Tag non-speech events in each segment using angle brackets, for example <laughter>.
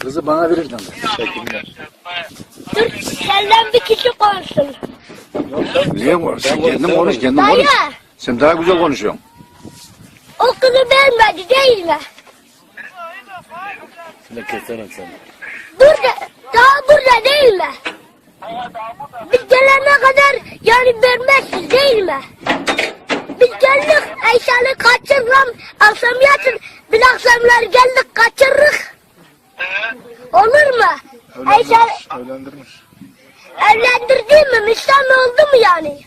Kızı bana verirdin de. Dur senden bir kişi konuşsun. Niye konuş? Sen kendin konuş, kendin konuş. Dayı Sen daha güzel konuşuyorsun. o kızı vermedi değil mi? Şunu keserim seni. Burada, daha burada değil mi? Biz gelene kadar yani vermezsiz değil mi? Biz geldik Ayşe'li kaçırırım, akşam yatın, bir akşamlar geldik kaçırırız. Olur mu? Ayşe Evlendirmiş. evlendirdin mi? Nişan oldu mu yani?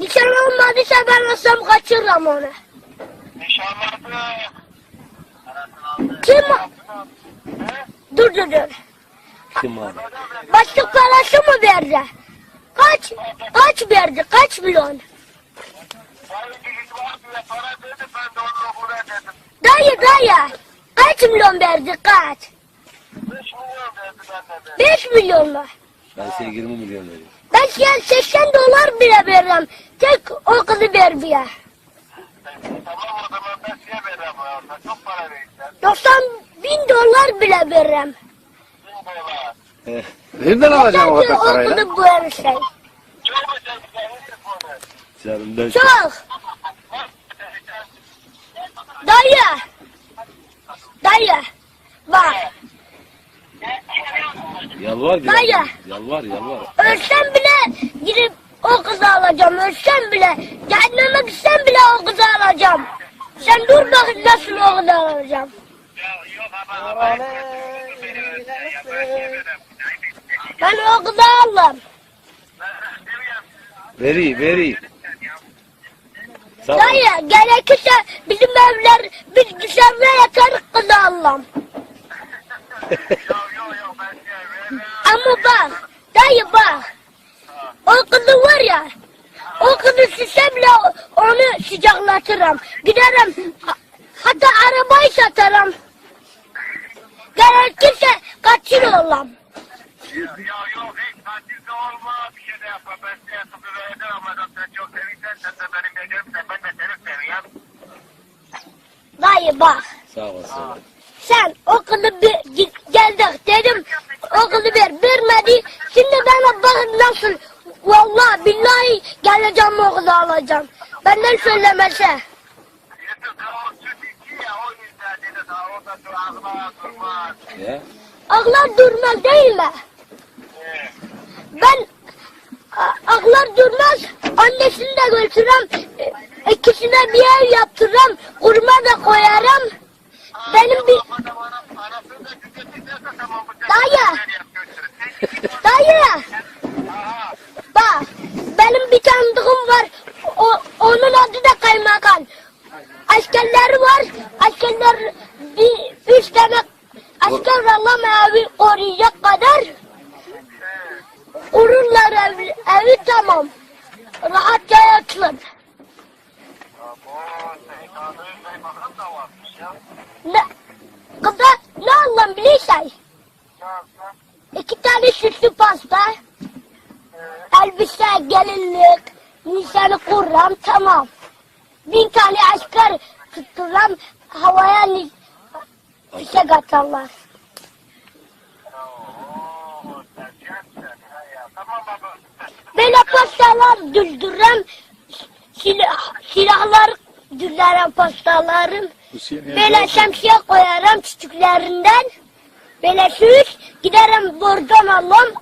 Nişan olmadıysa ben akşam kaçırırım onu. Kim? o? Dur dur dur. Kim abi? Başlık parası mı verdi? Kaç? Kaç verdi? Kaç milyon? Dayı dayı. Kaç milyon verdi kaç? 5 milyon mu? Ben size 20 milyon veriyorum. Ben size 80 dolar bile veririm. Tek o kızı ver bir ya. 90 bin dolar bile veririm. <laughs> Nereden alacaksın o kadar o parayla? kızı bu her şey. Canımdan Çok. <laughs> Dayı. Dayı. Bak. Yalvar bir. Dayı. Yalvar yalvar. Ölsem bile gidip o kızı alacağım. Ölsem bile. Cehenneme gitsem bile o kızı alacağım. Sen dur bak nasıl o kızı alacağım. Ben o kızı aldım. Veri veri. Ol. Dayı gerekirse bizim evler dışarıda yatarız kızı aldım. <laughs> Ama bak, dayı bak. O kızı var ya, o kızı bile onu sıcaklatırım. Giderim, ha- hatta arabayı satarım. Gerekirse kaçır oğlum. Ya yok hiç olma bir şey de yapma. Ben size verdim ama sen çok sevinsen sen de benim seviyorum. Dayı bak, Sağ olasın. sen o kızı bir, git- geldik dedim, o kızı ver, vermedi. Şimdi bana bakın nasıl, vallahi billahi geleceğim o kızı alacağım. Benden söylemese. Ya. Aklar durmaz değil mi? Ben a- aklar durmaz. Annesini de götürürüm. İkisine bir ev yaptırırım. Kurma da koyarım. Benim bir Dayı. dayı. Bak benim bir tanıdığım var. O, onun adı da kaymakam. Askerleri var. Askerler bir üç tane asker Allah evi koruyacak kadar kururlar evi, evi tamam. Rahatça yatılır. Ne, kıza ne Allah'ım bilirsen. İki tane süslü pasta. Elbise, gelinlik, nişanı kurram tamam. Bin tane asker tutturam havaya fişek atarlar. Böyle pastalar düldürem, silah, silahlar düldürem pastalarım. Böyle şemsiye koyarım çiçeklerinden. Böyle süs giderim buradan alım.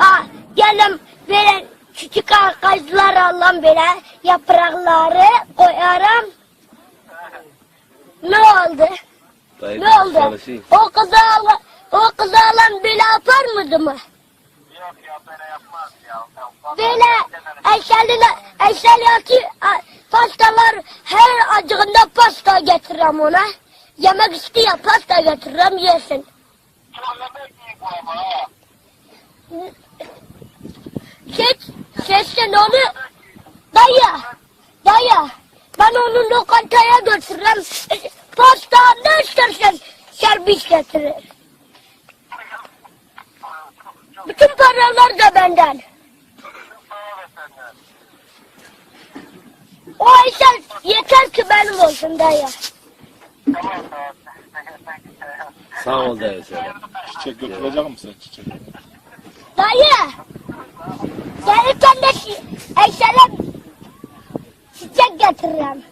Aa, gelim böyle küçük ağaçlar alım böyle yaprakları koyarım. Ne oldu? Dayı Ne oldu? çalışayım. O kızı alan, o kızı alan böyle yapar mıydı mı? Yok ya böyle yapmaz ya. Böyle eşeli, eşeli atı, a- pastalar her acığında pasta getiririm ona. Yemek istiyor pasta getiririm yesin. Çok yemek yiyin bu ama ha. Ses, sesten onu dayı, dayı ben onu lokantaya götürürüm. Pasta ne istersen servis getirir. Bütün paralar da benden. O eşer yeter ki benim olsun dayı. Sağ ol dayı söyle. Çiçek götürecek misin çiçek? Dayı. Gelirken de şi- Ayşe'le çiçek getiririm.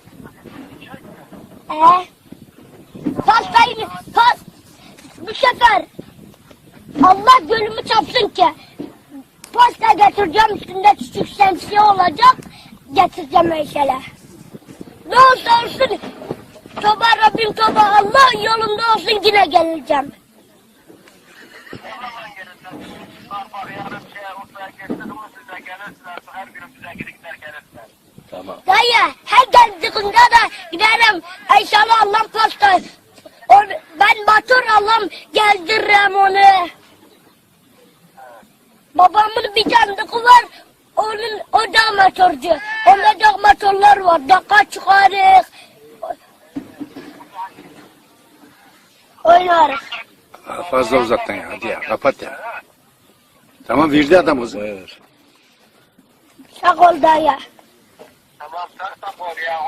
Ee, pastayı, pas, bu sefer Allah gönlümü çapsın ki pasta getireceğim üstünde küçük şemsiye olacak getireceğim Ayşe'le. Ne olsa olsun Toba Rabbim toba Allah yolunda olsun yine geleceğim. Tamam. Dayı her geldiğinde de giderim. İnşallah Allah pasta. Ben motor alam geldiririm onu. Babamın bir canlığı var. Onun o da motorcu. Onda da motorlar var. Daka çıkarız. Oynarız. Fazla uzaktan ya. Hadi ya kapat ya. Tamam verdi adam kızı. Buyur. Sağ ol dayı. Tamam sen ol ya.